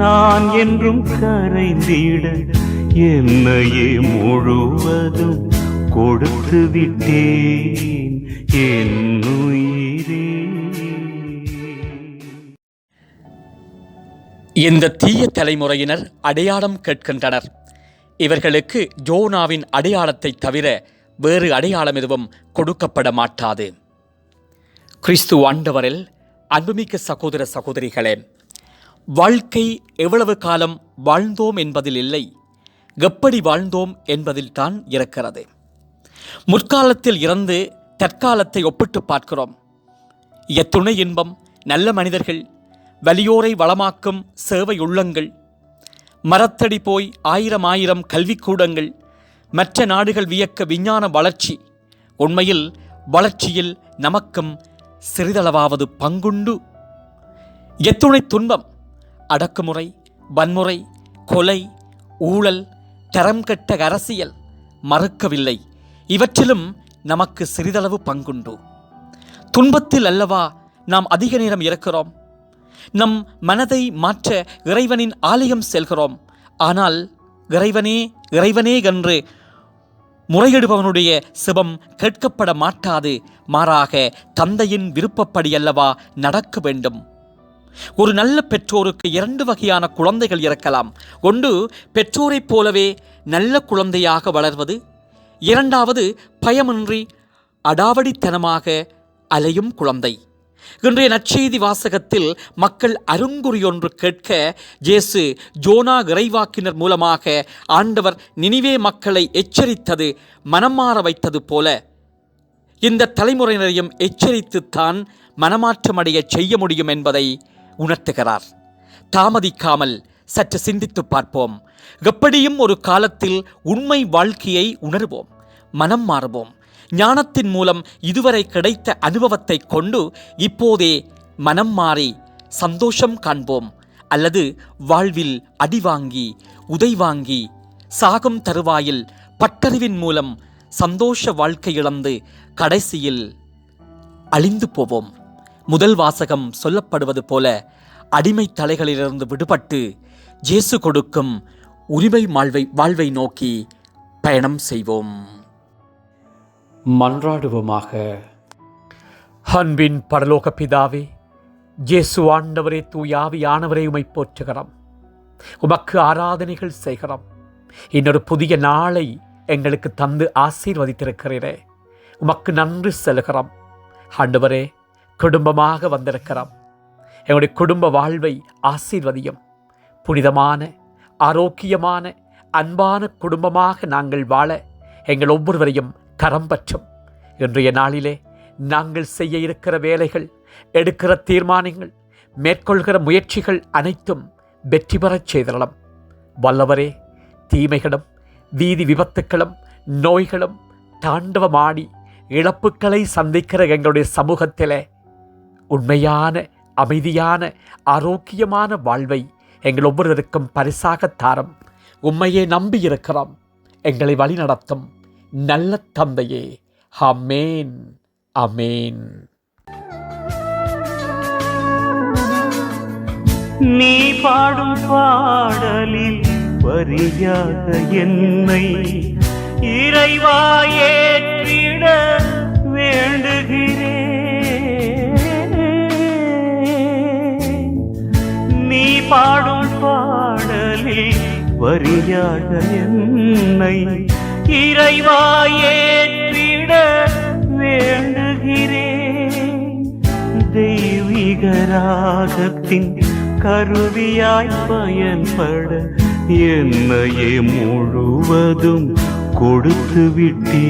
நான் என்றும் கரைந்திட என்னையே முழுவதும் கொடுத்து விட்டேன் என் இந்த தீய தலைமுறையினர் அடையாளம் கேட்கின்றனர். இவர்களுக்கு ஜோனாவின் அடையாளத்தை தவிர வேறு அடையாளம் எதுவும் கொடுக்கப்பட மாட்டாது. கிறிஸ்து ஆண்டவரில் அன்புமிக்க சகோதர சகோதரிகளே வாழ்க்கை எவ்வளவு காலம் வாழ்ந்தோம் என்பதில் இல்லை. எப்படி வாழ்ந்தோம் என்பதில் தான் இருக்கிறது. முற்காலத்தில் இருந்து தற்காலத்தை ஒப்பிட்டு பார்க்கிறோம். எத்துணை இன்பம் நல்ல மனிதர்கள் வலியோரை வளமாக்கும் சேவை உள்ளங்கள் மரத்தடி போய் ஆயிரம் ஆயிரம் கல்விக்கூடங்கள் மற்ற நாடுகள் வியக்க விஞ்ஞான வளர்ச்சி உண்மையில் வளர்ச்சியில் நமக்கும் சிறிதளவாவது பங்குண்டு. எத்துணை துன்பம் அடக்குமுறை வன்முறை கொலை ஊழல் தரம் கெட்ட அரசியல் மறுக்கவில்லை. இவற்றிலும் நமக்கு சிறிதளவு பங்குண்டு. துன்பத்தில் அல்லவா நாம் அதிக நேரம் இருக்கிறோம்? நம் மனதை மாற்ற இறைவனின் ஆலயம் செல்கிறோம். ஆனால் இறைவனே இறைவனே என்று முறையிடுபவனுடைய சிவம் கேட்கப்பட மாட்டாது. மாறாக தந்தையின் விருப்பப்படி அல்லவா நடக்க வேண்டும்? ஒரு நல்ல பெற்றோருக்கு இரண்டு வகையான குழந்தைகள் இருக்கலாம். ஒன்று பெற்றோரைப் போலவே நல்ல குழந்தையாக வளர்வது. இரண்டாவது பயமின்றி அடாவடித்தனமாக அலையும் குழந்தை. இன்றைய நற்செய்தி வாசகத்தில் மக்கள் அருங்குறியொன்று கேட்க ஜேசு ஜோனா இறைவாக்கினர் மூலமாக ஆண்டவர் நினிவே மக்களை எச்சரித்தது மனம் மாற வைத்தது போல. இந்த தலைமுறையினரையும் எச்சரித்துத்தான் மனமாற்றமடைய செய்ய முடியும் என்பதை உணர்த்துகிறார். தாமதிக்காமல் சற்று சிந்தித்துப் பார்ப்போம். எப்படியும் ஒரு காலத்தில் உண்மை வாழ்க்கையை உணர்வோம் மனம் மாறுவோம். ஞானத்தின் மூலம் இதுவரை கிடைத்த அனுபவத்தை கொண்டு இப்போதே மனம் மாறி சந்தோஷம் காண்போம். அல்லது வாழ்வில் அடி வாங்கி உதை வாங்கி சாகும் தருவாயில் பட்டறிவின் மூலம் சந்தோஷ வாழ்க்கை இழந்து கடைசியில் அழிந்து போவோம். முதல் வாசகம் சொல்லப்படுவது போல அடிமை தலைகளிலிருந்து விடுபட்டு ஜேசு கொடுக்கும் உரிமை வாழ்வை வாழ்வை நோக்கி பயணம் செய்வோம். மன்றாடுவோமாக. அன்பின் பரலோக பிதாவே ஜேசு ஆண்டவரே தூயாவியானவரே உமை போற்றுகிறோம். உமக்கு ஆராதனைகள் செய்கிறோம். இன்னொரு புதிய நாளை எங்களுக்கு தந்து ஆசீர்வதித்திருக்கிறீரே. உமக்கு நன்றி செலுகிறோம். ஆண்டவரே குடும்பமாக வந்திருக்கிறோம். எங்களுடைய குடும்ப வாழ்வை ஆசீர்வதியும். புனிதமான ஆரோக்கியமான அன்பான குடும்பமாக நாங்கள் வாழ எங்கள் ஒவ்வொருவரையும் கரம் பற்றும். இன்றைய நாளிலே நாங்கள் செய்ய இருக்கிற வேலைகள் எடுக்கிற தீர்மானங்கள் மேற்கொள்கிற முயற்சிகள் அனைத்தும் வெற்றி பெறச் செய்தரலாம். வல்லவரே தீமைகளும் வீதி விபத்துக்களும் நோய்களும் தாண்டவமாடி இழப்புக்களை சந்திக்கிற எங்களுடைய சமூகத்திலே உண்மையான அமைதியான ஆரோக்கியமான வாழ்வை எங்கள் ஒவ்வொருவருக்கும் பரிசாக தாரம். உண்மையை நம்பியிருக்கிறோம். எங்களை வழிநடத்தும் நல்ல தந்தையே. அமேன் அமேன் நீ பாடும் பாடலில் வரியாக என்னை இறைவா ஏற்றிட வேண்டுகிறேன் பாடும் பாடலில் வரியாக என்னை இறைவாயேற்றிட வேண்டுகிறேன். தெய்வீக ராகத்தின் கருவியாய் பயன்பட என்னையே முழுவதும் கொடுத்து விட்டே